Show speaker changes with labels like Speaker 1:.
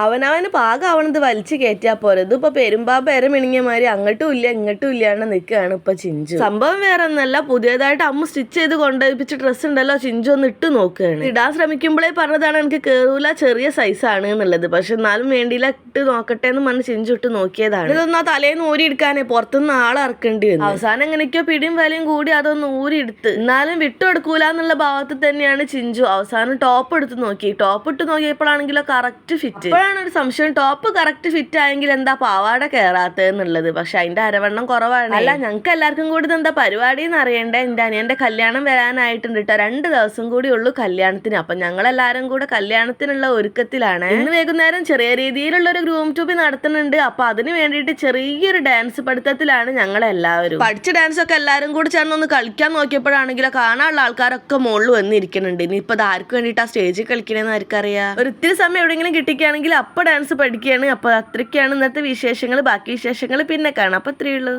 Speaker 1: അവനവന് പാകാവണത് വലിച്ചു കയറ്റാ പോരെ. ഇപ്പൊ പെരുമ്പാപ്പ എര മിണിങ്ങിയ അങ്ങോട്ടും ഇല്ല ഇങ്ങോട്ടും ഇല്ലാണ്ട് നിൽക്കുകയാണ് ഇപ്പൊ ചിഞ്ചു. സംഭവം വേറെ ഒന്നല്ല പുതിയതായിട്ട് അമ്മ സ്റ്റിച്ച് ചെയ്ത് കൊണ്ടുപോയിപ്പിച്ച ഡ്രസ്സ് ഉണ്ടല്ലോ ചിഞ്ചു ഒന്ന് ഇട്ട് നോക്കുകയാണ്. ഇടാൻ ശ്രമിക്കുമ്പോഴേ പറഞ്ഞതാണ് എനിക്ക് കേറൂല ചെറിയ സൈസാണ് എന്നുള്ളത്. പക്ഷെ എന്നാലും വേണ്ടിയില്ല ഇട്ട് നോക്കട്ടെ എന്ന് പറഞ്ഞ് ചിഞ്ചു ഇട്ട് നോക്കിയതാണ്. ഇതൊന്നും ആ തലേന്ന് ഊരി എടുക്കാനേ പുറത്തുനിന്ന് ആളറക്കേണ്ടി വരും അവസാനം എങ്ങനെയൊക്കെയോ പിടിയും വിലയും കൂടി അതൊന്ന് ഊരി എടുത്ത്. എന്നാലും വിട്ടുകൊടുക്കൂല എന്നുള്ള ഭാവത്തിൽ തന്നെയാണ് ചിഞ്ചു അവസാനം ടോപ്പ് എടുത്ത് നോക്കി. ടോപ്പ് ഇട്ട് നോക്കിയപ്പോഴാണെങ്കിലോ കറക്റ്റ് ഫിറ്റ് ഇപ്പോഴാണ് ഒരു സംശയം. ടോപ്പ് കറക്റ്റ് ഫിറ്റ് ആയെങ്കിൽ എന്താ പാവാട കയറാത്തത് എന്നുള്ളത്. പക്ഷെ അതിന്റെ അരവണ്ണം കുറവാണ്. അല്ല ഞങ്ങൾക്ക് എല്ലാവർക്കും കൂടി എന്താ പരിപാടി എന്ന് അറിയണ്ടേ? എന്റെ അനിയന്റെ കല്യാണം വരാനായിട്ടുണ്ട് കേട്ടോ രണ്ട് ദിവസം കൂടി ഉള്ളൂ കല്യാണത്തിന്. അപ്പൊ ഞങ്ങൾ എല്ലാവരും കൂടെ കല്യാണത്തിനുള്ള ഒരുക്കത്തിലാണ്. ഇന്ന് വൈകുന്നേരം ചെറിയ രീതിയിലുള്ള ഒരു ഗ്രൂം ട്യൂബ് നടത്തുന്നുണ്ട്. അപ്പൊ അതിന് വേണ്ടിയിട്ട് ചെറിയൊരു ഡാൻസ് പഠിത്തത്തിലാണ് ഞങ്ങൾ എല്ലാവരും പഠിച്ച ഡാൻസ് ഒക്കെ എല്ലാവരും കൂടി ചേർന്ന് ഒന്ന് കളിക്കാൻ നോക്കിയപ്പോഴാണെങ്കിലോ കാണാനുള്ള ആൾക്കാരൊക്കെ മുകളിൽ വന്നിരിക്കുന്നുണ്ട്. ഇനി ഇപ്പൊ ആർക്ക് വേണ്ടിയിട്ട് ആ സ്റ്റേജിൽ കളിക്കണേന്ന് ആർക്കറിയാം? ഒരു ഇത്തിരി സമയം എവിടെയെങ്കിലും കിട്ടിക്കുകയാണെങ്കിൽ അപ്പൊ ഡാൻസ് പഠിക്കുകയാണ് അപ്പോൾ അത്രയ്ക്കാണ് ഇന്നത്തെ വിശേഷങ്ങൾ ബാക്കി വിശേഷങ്ങൾ പിന്നെ കാണാം. അപ്പോൾ ഇത്രയേ ഉള്ളൂ.